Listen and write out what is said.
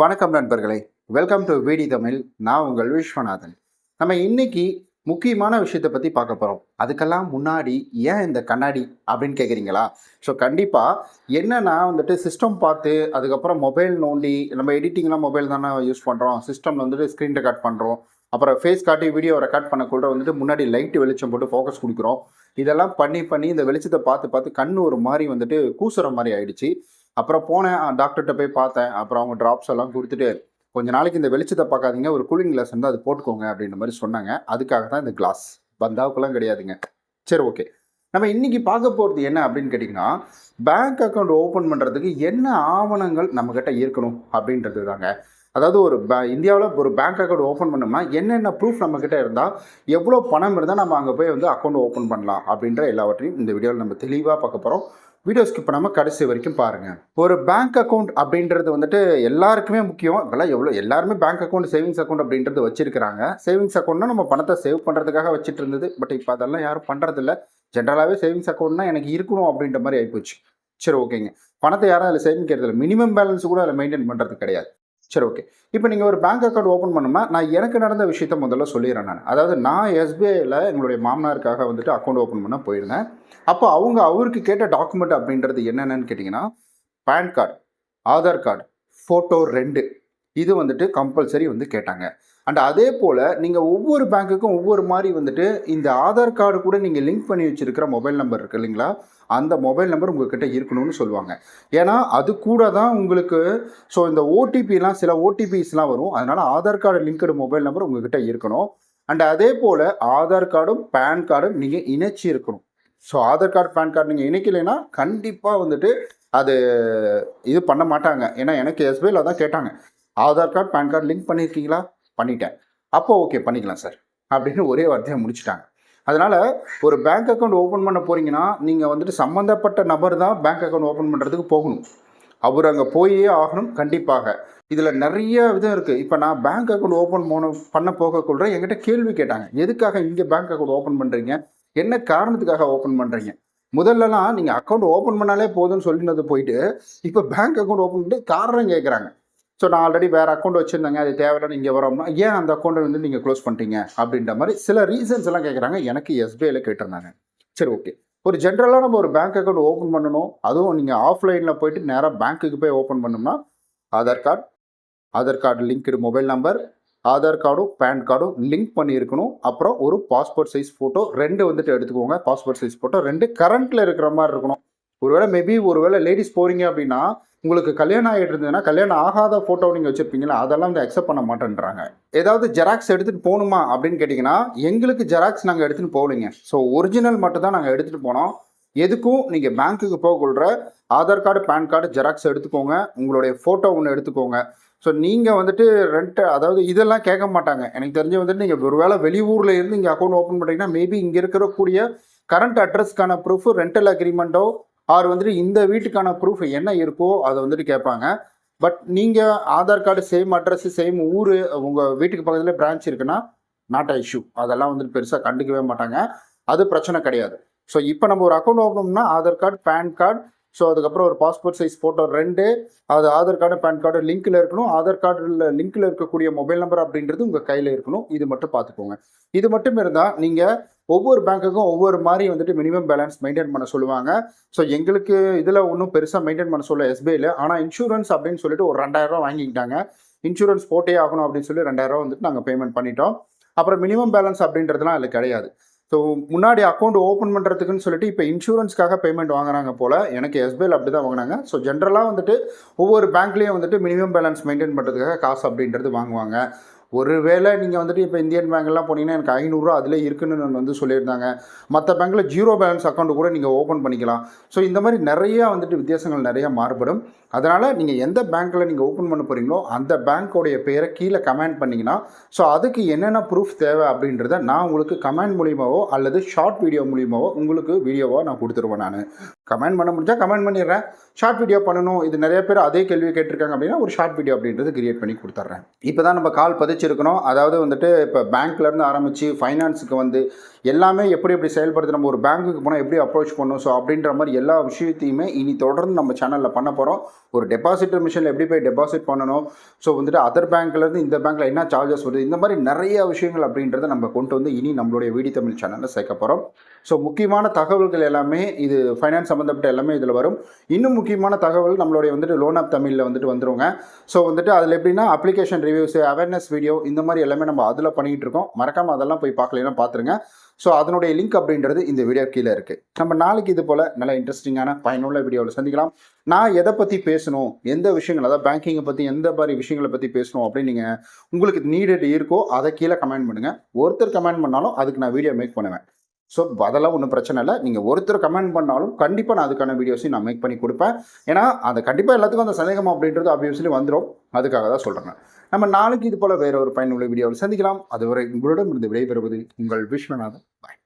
வணக்கம் நண்பர்களே. Welcome to விடி தமிழ். நான் உங்கள் விஸ்வநாதன். நம்ம இன்னைக்கு முக்கியமான விஷயத்தை பற்றி பார்க்க போகிறோம் அதுக்கெல்லாம் முன்னாடி ஏன் இந்த கண்ணாடி அப்படின்னு கேட்குறீங்களா ஸோ கண்டிப்பாக என்னன்னா வந்துட்டு சிஸ்டம் பார்த்து அதுக்கப்புறம் மொபைல் நோண்டி நம்ம எடிட்டிங்லாம் மொபைல் தானே யூஸ் பண்ணுறோம் சிஸ்டமில் வந்துட்டு ஸ்க்ரீன் ரெக்கார்ட் பண்ணுறோம் அப்புறம் ஃபேஸ் காட்டி வீடியோ ரெக்கார்ட் பண்ணக்கூட வந்துட்டு முன்னாடி லைட்டு வெளிச்சம் போட்டு ஃபோக்கஸ் கொடுக்குறோம். இதெல்லாம் பண்ணி பண்ணி இந்த வெளிச்சத்தை பார்த்து பார்த்து கண் ஒரு மாதிரி வந்துட்டு கூசுற மாதிரி ஆயிடுச்சு. அப்புறம் போனேன் டாக்டர்கிட்ட போய் பார்த்தேன். அப்புறம் அவங்க ட்ராப்ஸ் எல்லாம் கொடுத்துட்டு கொஞ்ச நாளைக்கு இந்த வெளிச்சத்தை பார்க்காதீங்க ஒரு கூலிங் கிளாஸ் வந்து அது போட்டுக்கோங்க அப்படின்ற மாதிரி சொன்னாங்க. அதுக்காக தான் இந்த கிளாஸ் பந்தாவுக்குலாம் கிடையாதுங்க. சரி ஓகே நம்ம இன்னைக்கு பார்க்க போகிறது என்ன அப்படின்னு கேட்டிங்கன்னா பேங்க் அக்கௌண்ட் ஓப்பன் பண்ணுறதுக்கு என்ன ஆவணங்கள் நம்மக்கிட்ட இருக்கணும் அப்படின்றது தாங்க. அதாவது ஒரு பே இந்தியாவில் ஒரு பேங்க் அக்கௌண்ட் ஓப்பன் பண்ணோம்னா என்னென்ன ப்ரூஃப் நம்மக்கிட்ட இருந்தால் எவ்வளோ பணம் இருந்தால் நம்ம அங்கே போய் வந்து அக்கௌண்ட் ஓப்பன் பண்ணலாம் அப்படின்ற எல்லாவற்றையும் இந்த வீடியோவில் நம்ம தெளிவாக பார்க்க போகிறோம் வீடியோ ஸ்கிப் பண்ணாமல் கடைசி வரைக்கும் பாருங்கள் ஒரு பேங்க் அக்கௌண்ட் அப்படின்றது வந்துட்டு எல்லாருக்குமே முக்கியம். இப்போல்லாம் எவ்வளோ எல்லாருமே பேங்க் அக்கௌண்ட் சேவிங்ஸ் அக்கௌண்ட் அப்படின்றது வச்சிருக்கிறாங்க. சேவிங்ஸ் அக்கௌண்ட்னா நம்ம பணத்தை சேவ் பண்ணுறதுக்காக வச்சுட்டு இருந்தது. பட் இப்போ அதெல்லாம் யாரும் பண்ணுறதில்ல ஜென்ரலாகவே சேவிங்ஸ் அக்கௌண்ட்னா எனக்கு இருக்கணும் அப்படின்ற மாதிரி ஆகிப்போச்சு சரி ஓகேங்க பணத்தை யாரும் அதில் சேமிக்கிறது இல்லை மினிமம் பேலன்ஸ் கூட அதில் மெயின்டைன் பண்ணுறது கிடையாது. சரி ஓகே இப்போ நீங்கள் ஒரு பேங்க் அக்கௌண்ட் ஓப்பன் பண்ணுமா நான் எனக்கு நடந்த விஷயத்த முதல்ல சொல்லிடுறேன் நான். அதாவது நான் எஸ்பிஐயில் எங்களுடைய மாமனாருக்காக வந்துட்டு அக்கௌண்ட் ஓப்பன் பண்ண போயிருந்தேன். அப்போ அவங்க அவருக்கு கேட்ட டாக்குமெண்ட் அப்படின்றது என்னென்னு கேட்டிங்கன்னா PAN card Aadhaar card photo ரெண்டு. இது வந்துட்டு கம்பல்சரி வந்து கேட்டாங்க. அண்ட் அதே போல் நீங்கள் ஒவ்வொரு பேங்க்குக்கும் ஒவ்வொரு மாதிரி வந்துட்டு இந்த ஆதார் கார்டு கூட நீங்கள் லிங்க் பண்ணி வச்சுருக்கிற மொபைல் நம்பர் இருக்கு இல்லைங்களா? அந்த மொபைல் நம்பர் உங்ககிட்ட இருக்கணும்னு சொல்லுவாங்க. ஏன்னா அது கூட தான் உங்களுக்கு ஸோ இந்த ஓடிபிலாம் சில ஓடிபிஸ்லாம் வரும். அதனால் Aadhaar card linked mobile number உங்ககிட்ட இருக்கணும். அண்ட் அதே போல் ஆதார் கார்டும் பேன் கார்டும் நீங்கள் இணைச்சி இருக்கணும். So Aadhaar card PAN card நீங்கள் இணைக்கலைன்னா கண்டிப்பாக வந்துட்டு அது இது பண்ண மாட்டாங்க. ஏன்னா எனக்கு எஸ்பிஐயில் தான் கேட்டாங்க. Aadhaar card PAN card link பண்ணியிருக்கீங்களா பண்ணிட்டேன். அப்போ ஓகே பண்ணிக்கலாம் சார் அப்படின்னு ஒரே வார்த்தையை முடிச்சுட்டாங்க. அதனால் ஒரு பேங்க் அக்கௌண்ட் ஓப்பன் பண்ண போகிறீங்கன்னா நீங்கள் வந்துட்டு சம்மந்தப்பட்ட நபர் தான் பேங்க் அக்கௌண்ட் ஓப்பன் பண்ணுறதுக்கு போகணும். அவர் அங்கே போயே ஆகணும் கண்டிப்பாக. இதில் நிறைய விதம் இருக்குது இப்போ நான் பேங்க் அக்கௌண்ட் ஓப்பன் போன பண்ண போகக்குள்ள என்கிட்ட கேள்வி கேட்டாங்க. எதுக்காக இங்கே பேங்க் அக்கௌண்ட் ஓப்பன் பண்ணுறீங்க என்ன காரணத்துக்காக ஓப்பன் பண்ணுறீங்க முதல்லலாம் நீங்கள் அக்கௌண்ட் ஓப்பன் பண்ணாலே போதும்னு சொல்லினது போயிட்டு இப்போ பேங்க் அக்கௌண்ட் ஓப்பன் பண்ணிட்டு காரணம் கேட்குறாங்க ஸோ நான் ஆல்ரெடி வேறு அக்கௌண்ட் வச்சுருந்தேங்க அது தேவையில்லை இங்கே வரோம்னா ஏன் அந்த அக்கௌண்ட்டை வந்து நீங்கள் க்ளோஸ் பண்ணிட்டீங்க? அப்படின்ற மாதிரி சில ரீசன்ஸ் எல்லாம் கேட்குறாங்க எனக்கு எஸ்பிஐயில் கேட்டிருந்தாங்க. சரி ஓகே ஒரு ஜென்ரலாக நம்ம ஒரு பேங்க் அக்கௌண்ட் ஓப்பன் பண்ணணும் அதுவும் நீங்கள் ஆஃப்லைனில் போயிட்டு நேராக பேங்க்குக்கு போய் ஓப்பன் பண்ணோம்னா Aadhaar card Aadhaar card linked mobile number Aadhaar கார்டும் பேன் கார்டும் லிங்க் பண்ணியிருக்கணும். அப்புறம் ஒரு பாஸ்போர்ட் சைஸ் ஃபோட்டோ ரெண்டு வந்துட்டு எடுத்துக்கோங்க பாஸ்போர்ட் சைஸ் ஃபோட்டோ ரெண்டு கரண்ட்டில் இருக்கிற மாதிரி இருக்கணும். ஒருவேளை மேபி ஒருவேளை லேடிஸ் போகிறீங்க அப்படின்னா உங்களுக்கு கல்யாணம் ஆகிட்டு இருந்ததுன்னா கல்யாணம் ஆகாத ஃபோட்டோ நீங்கள் வச்சுருப்பீங்களா அதெல்லாம் வந்து அக்செப்ட் பண்ண மாட்டேன்றாங்க. ஏதாவது ஜெராக்ஸ் எடுத்துகிட்டு போகணுமா அப்படின்னு கேட்டிங்கன்னா எங்களுக்கு ஜெராக்ஸ் நாங்கள் எடுத்துகிட்டு போகலைங்க. ஸோ ஒரிஜினல் மட்டும் தான் நாங்கள் எடுத்துகிட்டு போனோம். எதுக்கும் நீங்கள் பேங்க்குக்கு போகக்குள்ள Aadhaar card PAN card xerox எடுத்துக்கோங்க. உங்களுடைய ஃபோட்டோ ஒன்று எடுத்துக்கோங்க. ஸோ நீங்கள் வந்துட்டு ரெண்ட் அதாவது இதெல்லாம் கேட்க மாட்டாங்க. எனக்கு தெரிஞ்சு வந்துட்டு நீங்கள் ஒரு வேளை வெளியூரில் இருந்து இங்கே அக்கௌண்ட் ஓப்பன் பண்ணுறீங்கன்னா மேபி இங்கே இருக்கக்கூடிய கரண்ட் அட்ரஸ்க்கான ப்ரூஃப் ரெண்டல் அக்ரிமெண்ட்டோ ஆர் வந்துட்டு இந்த வீட்டுக்கான ப்ரூஃப் என்ன இருக்கோ அதை வந்துட்டு கேட்பாங்க. பட் நீங்கள் Aadhaar card same address same ஊர் உங்கள் வீட்டுக்கு பக்கத்தில் பிரான்ச் இருக்குன்னா நாட் அ இஷ்யூ அதெல்லாம் வந்துட்டு பெருசாக கண்டுக்கவே மாட்டாங்க. அது பிரச்சனை கிடையாது. ஸோ இப்போ நம்ம ஒரு account ஓப்பனோம்னா Aadhaar card PAN card so அதுக்கப்புறம் ஒரு பாஸ்போர்ட் சைஸ் ஃபோட்டோ ரெண்டு அது ஆதார் கார்டு பேன் கார்டு லிங்க்கில் இருக்கணும். ஆதார் கார்டில் லிங்க்கில் இருக்கக்கூடிய மொபைல் நம்பர் அப்படின்றது உங்கள் கையில் இருக்கணும். இது மட்டும் பார்த்துக்கோங்க. இது மட்டும் இருந்தால் நீங்கள் ஒவ்வொரு பேங்க்குக்கும் ஒவ்வொரு மாதிரி வந்துட்டு மினிமம் பேலன்ஸ் மெயின்டைன் பண்ண சொல்லுவாங்க. ஸோ எங்களுக்கு இதில் ஒன்றும் பெருசாக மெயின்டைன் பண்ண சொல்ல எஸ்பிஐயில் ஆனால் இன்சூரன்ஸ் அப்படின்னு சொல்லிட்டு ஒரு ரெண்டாயிரரூவா வாங்கிக்கிட்டாங்க. இன்சூரன்ஸ் போட்டே ஆகணும் அப்படின்னு சொல்லி ரெண்டாயிரரூவா வந்துட்டு நாங்கள் பேமெண்ட் பண்ணிட்டோம். அப்புறம் மினிமம் பேலன்ஸ் அப்படின்றதுலாம் அதில் கிடையாது. ஸோ முன்னாடி அக்கௌண்ட் ஓப்பன் பண்ணுறதுக்குன்னு சொல்லிட்டு இப்போ இன்சூரன்ஸ்க்காக பேமெண்ட் வாங்குறாங்க போல் எனக்கு எஸ்பிஐயில் அப்படி தான் வாங்கினாங்க. ஸோ ஜென்ரலாக வந்துட்டு ஒவ்வொரு பேங்க்லேயும் வந்துட்டு மினிமம் பேலன்ஸ் மெயின்டைன் பண்ணுறதுக்காக காசு அப்படின்றது வாங்குவாங்க. ஒருவேளை நீங்கள் வந்துட்டு இப்போ இந்தியன் பேங்க்லாம் போனீங்கன்னா எனக்கு ஐநூறுரூவா அதில் இருக்குன்னு நான் வந்து சொல்லியிருந்தாங்க. மற்ற பேங்க்கில் ஜீரோ பேலன்ஸ் அக்கௌண்ட் கூட நீங்கள் ஓப்பன் பண்ணிக்கலாம். ஸோ இந்த மாதிரி நிறையா வந்துட்டு வித்தியாசங்கள் நிறையா மாறுபடும். அதனால் நீங்கள் எந்த பேங்க்கில் நீங்கள் ஓப்பன் பண்ண போகிறீங்களோ அந்த பேங்க்கோடைய பேரை கீழே கமெண்ட் பண்ணிங்கன்னா ஸோ அதுக்கு என்னென்ன ப்ரூஃப் தேவை அப்படின்றத நான் உங்களுக்கு கமெண்ட் மூலியமாவோ அல்லது ஷார்ட் வீடியோ மூலியமாவோ உங்களுக்கு வீடியோவாக நான் கொடுத்துருவேன் நான். கமெண்ட் பண்ண முடிஞ்சால் கமெண்ட் பண்ணிடுறேன். ஷார்ட் வீடியோ பண்ணணும். இது நிறைய பேர் அதே கேள்வி கேட்டிருக்காங்க அப்படின்னா ஒரு ஷார்ட் வீடியோ அப்படின்றது கிரியேட் பண்ணி கொடுத்துட்றேன் இப்போ தான் நம்ம கால் பதிச்சிருக்கணும் அதாவது வந்துட்டு இப்போ பேங்க்லேருந்து ஆரம்பித்து ஃபைனான்ஸுக்கு வந்து எல்லாமே எப்படி எப்படி செயல்படுது நம்ம ஒரு பேங்க்குக்கு போனால் எப்படி அப்ரோச் பண்ணணும்? ஸோ அப்படின்ற மாதிரி எல்லா விஷயத்தையுமே இனி தொடர்ந்து நம்ம சேனலில் பண்ண போகிறோம் ஒரு டெபாசிட் மிஷினில் எப்படி போய் டெபாசிட் பண்ணணும்? ஸோ வந்துட்டு அதர் பேங்க்லேருந்து இந்த பேங்க்கில் என்ன சார்ஜஸ் வருது? இந்த மாதிரி நிறைய விஷயங்கள் அப்படின்றத நம்ம கொண்டு வந்து இனி நம்மளுடைய வீடி தமிழ் சேனலில் சேர்க்க போகிறோம் ஸோ முக்கியமான தகவல்கள் எல்லாமே இது ஃபைனான்ஸ் சம்மந்தப்பட்ட எல்லாமே இதில் வரும். இன்னும் முக்கியமான தகவல் நம்மளுடைய வந்துட்டு லோன் ஆப் தமிழில் வந்துட்டு வந்துருங்க. ஸோ வந்துட்டு அதில் எப்படின்னா அப்ளிகேஷன் ரிவ்யூஸ் அவேர்னஸ் வீடியோ இந்த மாதிரி எல்லாமே நம்ம அதில் பண்ணிக்கிட்டு இருக்கோம். மறக்காமல் அதெல்லாம் போய் பார்க்கலாம் பார்த்துருங்க ஸோ அதனுடைய லிங்க் அப்படின்றது இந்த வீடியோ கீழே இருக்குது நம்ம நாளைக்கு இது போல் நல்ல இன்ட்ரெஸ்டிங்கான பயனுள்ள வீடியோவில் சந்திக்கலாம். நான் எதை பற்றி பேசணும்? எந்த விஷயங்கள்? அதாவது பேங்கிங்கை பற்றி எந்த மாதிரி விஷயங்களை பற்றி பேசணும் அப்படின்னு நீங்கள் உங்களுக்கு நீடட் இருக்கோ அதை கீழே கமெண்ட் பண்ணுங்கள் ஒருத்தர் கமெண்ட் பண்ணாலும் அதுக்கு நான் வீடியோ மேக் பண்ணுவேன். ஸோ அதெல்லாம் ஒன்றும் பிரச்சனை இல்லை. நீங்கள் ஒருத்தர் கமெண்ட் பண்ணாலும் கண்டிப்பாக நான் அதுக்கான வீடியோஸையும் நான் மேக் பண்ணி கொடுப்பேன். ஏன்னா அது கண்டிப்பாக எல்லாத்துக்கும் அந்த சந்தேகம் அப்படின்றது ஆப்வியஸ்லி வந்துடும் அதுக்காக தான் சொல்கிறேன் நம்ம நாளைக்கு இது போல் வேற ஒரு பயனுள்ள வீடியோவில் சந்திக்கலாம். அதுவரை உங்களிடம் இருந்து விடைபெறுவது உங்கள் விஸ்வநாதன். பாய்